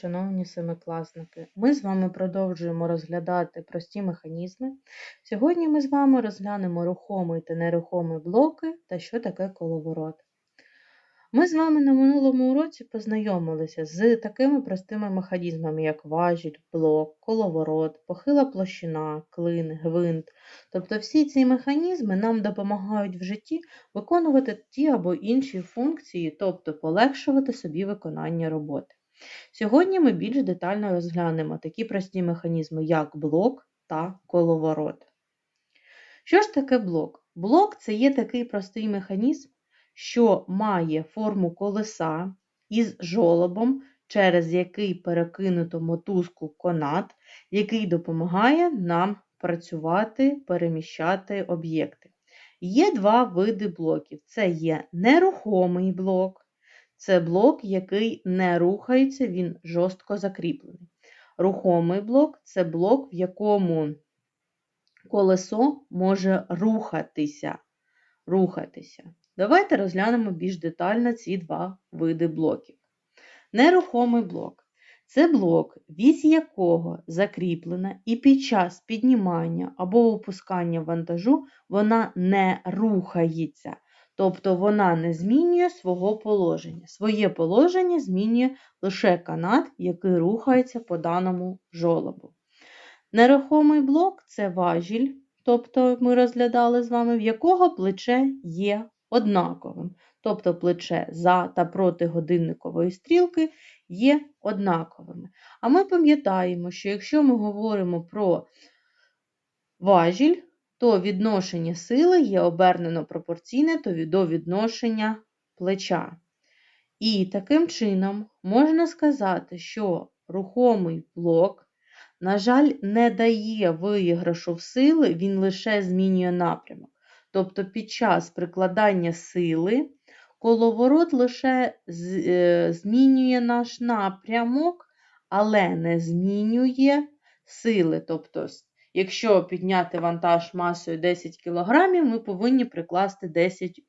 Шановні семикласники, ми з вами продовжуємо розглядати прості механізми. Сьогодні ми з вами розглянемо рухомий та нерухомий блоки та що таке коловорот. Ми з вами на минулому уроці познайомилися з такими простими механізмами, як важіль, блок, коловорот, похила площина, клин, гвинт. Тобто всі ці механізми нам допомагають в житті виконувати ті або інші функції, тобто полегшувати собі виконання роботи. Сьогодні ми більш детально розглянемо такі прості механізми, як блок та коловорот. Що ж таке блок? Блок це є такий простий механізм, що має форму колеса із жолобом, через який перекинуто мотузку конат, який допомагає нам працювати, переміщати об'єкти. Є два види блоків: це є нерухомий блок це блок, який не рухається, він жорстко закріплений. Рухомий блок це блок, в якому колесо може рухатися. рухатися. Давайте розглянемо більш детально ці два види блоків. Нерухомий блок це блок, вісь якого закріплена, і під час піднімання або опускання вантажу вона не рухається. Тобто вона не змінює свого положення. Своє положення змінює лише канат, який рухається по даному жолобу. Нерухомий блок це важіль, тобто ми розглядали з вами, в якого плече є однаковим. Тобто плече за та проти годинникової стрілки є однаковими. А ми пам'ятаємо, що якщо ми говоримо про важіль, то відношення сили є обернено пропорційне до відношення плеча. І таким чином можна сказати, що рухомий блок, на жаль, не дає виграшу в сили, він лише змінює напрямок. Тобто під час прикладання сили коловорот лише е, змінює наш напрямок, але не змінює сили. Тобто Якщо підняти вантаж масою 10 кг, ми повинні прикласти 10,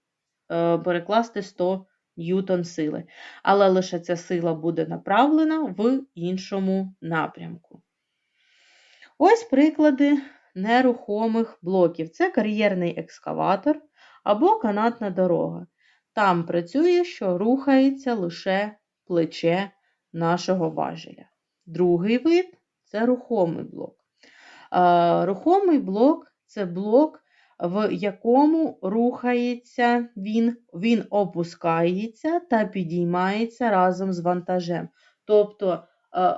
е, перекласти 100 ньютон сили. Але лише ця сила буде направлена в іншому напрямку. Ось приклади нерухомих блоків. Це кар'єрний екскаватор або канатна дорога. Там працює, що рухається лише плече нашого важеля. Другий вид це рухомий блок. Рухомий блок це блок, в якому рухається він, він опускається та підіймається разом з вантажем. Тобто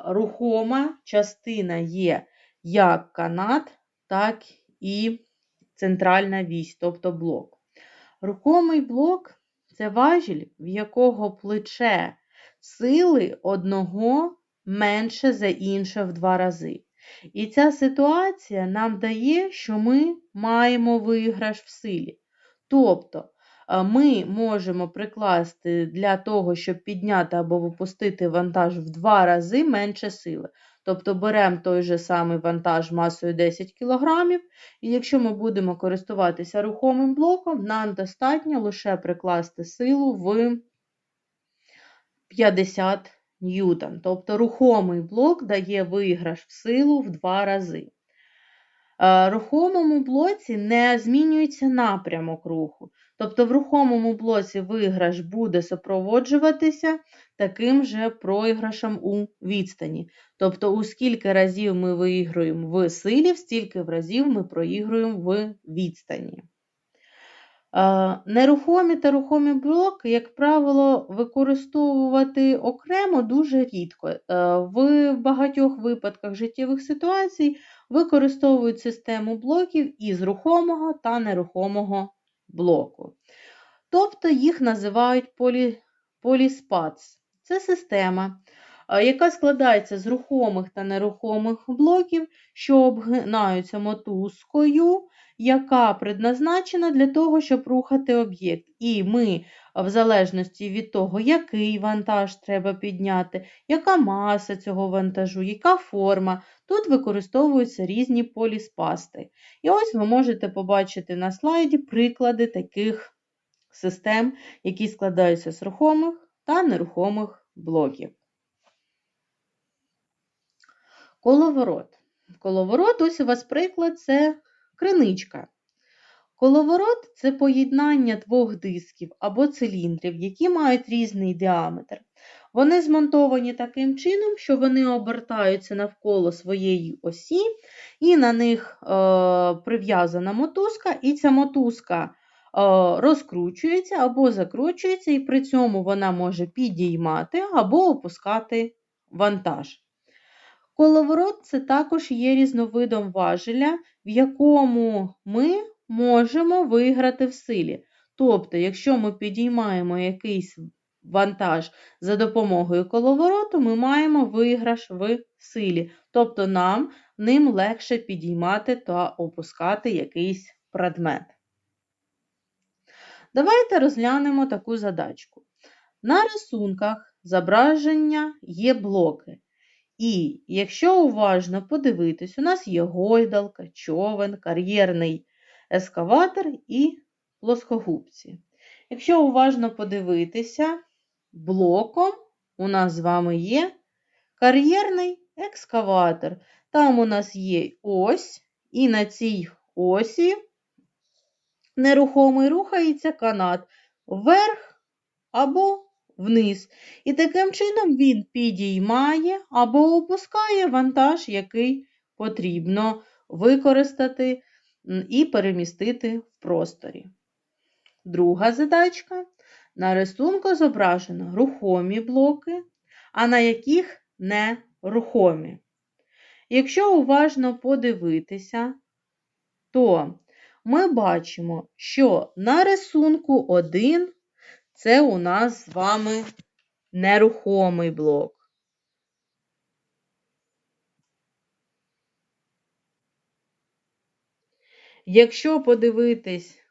рухома частина є як канат, так і центральна вісь, тобто блок. Рухомий блок це важіль, в якого плече сили одного менше за інше в два рази. І ця ситуація нам дає, що ми маємо виграш в силі. Тобто ми можемо прикласти для того, щоб підняти або випустити вантаж в два рази менше сили. Тобто беремо той же самий вантаж масою 10 кг, і якщо ми будемо користуватися рухомим блоком, нам достатньо лише прикласти силу в 50 ньютон. Тобто рухомий блок дає виграш в силу в два рази. Е, рухомому блоці не змінюється напрямок руху. Тобто в рухомому блоці виграш буде супроводжуватися таким же програшем у відстані. Тобто, у скільки разів ми виігруємо в силі, стільки разів ми проігруємо в відстані. Нерухомі та рухомі блоки, як правило, використовувати окремо дуже рідко. Е, в багатьох випадках життєвих ситуацій використовують систему блоків із рухомого та нерухомого блоку. Тобто їх називають полі... поліспац. Це система, е, яка складається з рухомих та нерухомих блоків, що обгинаються мотузкою яка предназначена для того, щоб рухати об'єкт. І ми, в залежності від того, який вантаж треба підняти, яка маса цього вантажу, яка форма, тут використовуються різні поліспасти. І ось ви можете побачити на слайді приклади таких систем, які складаються з рухомих та нерухомих блоків. Коловорот. Коловорот, ось у вас приклад, це криничка. Коловорот це поєднання двох дисків або циліндрів, які мають різний діаметр. Вони змонтовані таким чином, що вони обертаються навколо своєї осі, і на них е, прив'язана мотузка, і ця мотузка е, розкручується або закручується, і при цьому вона може підіймати або опускати вантаж. Коловорот це також є різновидом важеля, в якому ми можемо виграти в силі. Тобто, якщо ми підіймаємо якийсь вантаж за допомогою коловороту, ми маємо виграш в силі. Тобто нам ним легше підіймати та опускати якийсь предмет. Давайте розглянемо таку задачку. На рисунках зображення є блоки. І якщо уважно подивитись, у нас є гойдалка, човен, кар'єрний ескаватор і плоскогубці. Якщо уважно подивитися, блоком у нас з вами є кар'єрний екскаватор. Там у нас є ось, і на цій осі нерухомий рухається канат вверх або вниз. І таким чином він підіймає або опускає вантаж, який потрібно використати і перемістити в просторі. Друга задачка. На рисунку зображено рухомі блоки, а на яких нерухомі. Якщо уважно подивитися, то ми бачимо, що на рисунку 1 це у нас з вами нерухомий блок. Якщо подивитись,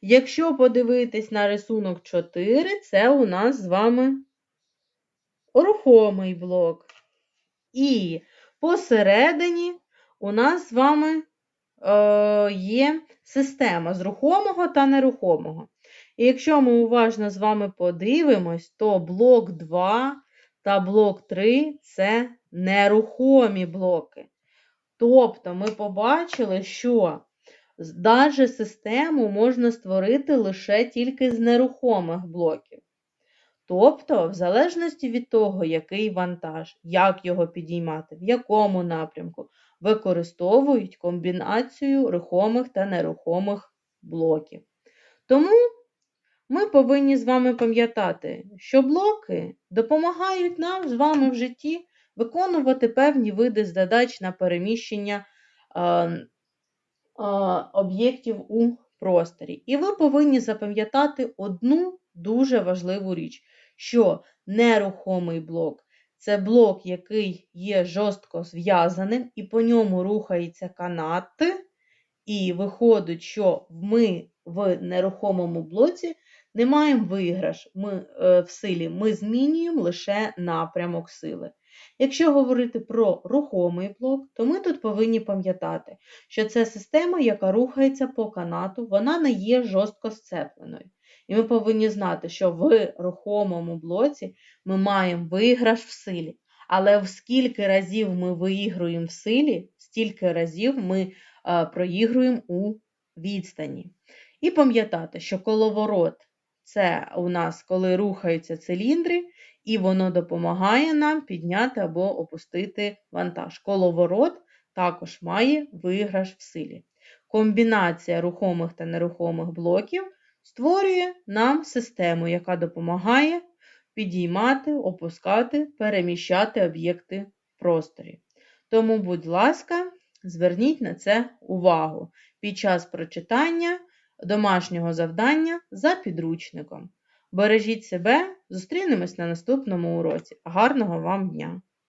якщо подивитись на рисунок 4, це у нас з вами рухомий блок. І посередині у нас з вами є система з рухомого та нерухомого. І якщо ми уважно з вами подивимось, то блок 2 та блок 3 це нерухомі блоки. Тобто ми побачили, що навіть систему можна створити лише тільки з нерухомих блоків. Тобто, в залежності від того, який вантаж, як його підіймати, в якому напрямку, використовують комбінацію рухомих та нерухомих блоків. Тому ми повинні з вами пам'ятати, що блоки допомагають нам з вами в житті виконувати певні види задач на переміщення об'єктів у просторі. І ви повинні запам'ятати одну дуже важливу річ, що нерухомий блок це блок, який є жорстко зв'язаним, і по ньому рухається канат, і виходить, що ми в нерухомому блоці не маємо виграш ми, е, в силі, ми змінюємо лише напрямок сили. Якщо говорити про рухомий блок, то ми тут повинні пам'ятати, що це система, яка рухається по канату, вона не є жорстко сцепленою. І ми повинні знати, що в рухомому блоці ми маємо виграш в силі. Але в скільки разів ми виігруємо в силі, стільки разів ми е, проігруємо у відстані. І пам'ятати, що коловорот це у нас, коли рухаються циліндри, і воно допомагає нам підняти або опустити вантаж. Коловорот також має виграш в силі. Комбінація рухомих та нерухомих блоків створює нам систему, яка допомагає підіймати, опускати, переміщати об'єкти в просторі. Тому, будь ласка, зверніть на це увагу під час прочитання домашнього завдання за підручником. Бережіть себе, зустрінемось на наступному уроці. Гарного вам дня!